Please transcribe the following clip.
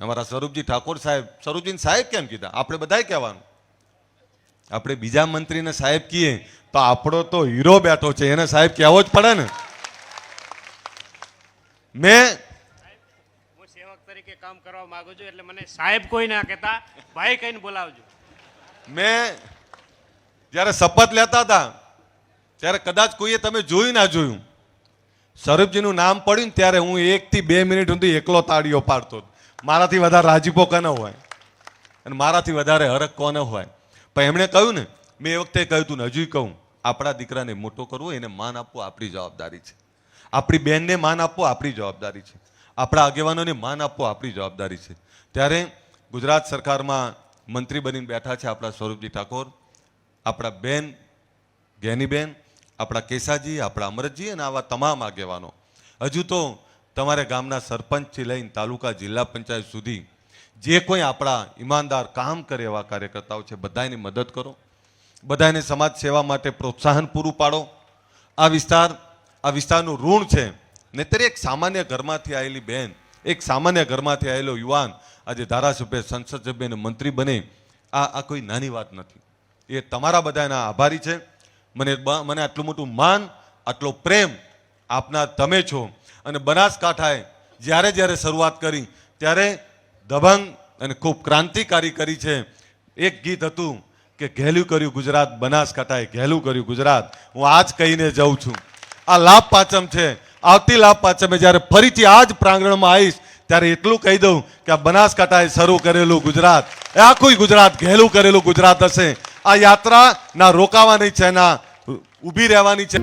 અમારા સ્વરૂપજી ઠાકોર સાહેબ સ્વરૂપજીને સાહેબ કેમ કીધા? આપણે બધાય કહેવાનું. આપણે બીજા મંત્રીને સાહેબ કહીએ તો આપણો તો હીરો બેઠો છે એને સાહેબ કહેવો જ પડે ને. મેં હું સેવક તરીકે કામ કરવા માંગુ છું એટલે મને સાહેબ કોઈ ના કહેતા ભાઈ કહીને બોલાવજો. મેં જ્યારે શપથ લેતા હતા ત્યારે કદાચ કોઈએ તમે જોયું ના જોયું. સ્વરૂપજીનું નામ પડ્યું ને ત્યારે હું એકથી બે મિનિટ સુધી એકલો તાળીઓ પાડતો હતો. મારાથી વધારે રાજીપો કોને હોય? અને મારાથી વધારે હરક કોને હોય? પણ એમણે કહ્યું ને, મેં એ વખતે કહ્યું હતું ને હજુય કહું, આપણા દીકરાને મોટો કરવો, એને માન આપવું આપણી જવાબદારી છે. આપણી બેનને માન આપવું આપણી જવાબદારી છે. આપણા આગેવાનોને માન આપવું આપણી જવાબદારી છે. ત્યારે ગુજરાત સરકારમાં મંત્રી બનીને બેઠા છે આપણા સ્વરૂપજી ઠાકોર, આપણા બેન જ્ઞાનીબેન આપણા કેસાજી, આપણા અમરતજી અને આવા તમામ આગેવાનો. હજુ તો તમારે ગામના સરપંચથી લઈને તાલુકા જિલ્લા પંચાયત સુધી જે કોઈ આપણા ઈમાનદાર કામ કરે એવા કાર્યકર્તાઓ છે બધાની મદદ કરો. બધાને સમાજ સેવા માટે પ્રોત્સાહન પૂરું પાડો. આ વિસ્તાર, આ વિસ્તારનું ઋણ છે. નહીતર એક સામાન્ય ઘરમાંથી આવેલી બેન, એક સામાન્ય ઘરમાંથી આવેલો યુવાન આજે ધારાસભ્ય, સંસદ સભ્ય અને મંત્રી બને, આ આ કોઈ નાની વાત નથી. એ તમારા બધાના આભારી છે. મને મને આટલું મોટું માન, આટલો પ્રેમ આપના તમે છો. અને બનાસકાંઠાએ જ્યારે જ્યારે શરૂઆત કરી, ત્યારે દબંગ અને ખૂબ ક્રાંતિકારી કરી છે. એક ગીત હતું કે ઘેલું કર્યું ગુજરાત, બનાસકાંઠાએ ઘેલું કર્યું ગુજરાત. હું આજ કહીને જાઉં છું. આ લાભ પાંચમ છે. આવતી લાભ પાંચમે જ્યારે ફરીથી આ જ પ્રાંગણમાં આવીશ, ત્યારે એટલું કહી દઉં કે આ બનાસકાંઠાએ શરૂ કરેલું ગુજરાત, એ આખું ગુજરાત ઘેલું કરેલું ગુજરાત હશે. આ યાત્રા ના રોકાવાની છે ના ઊભી રહેવાની છે.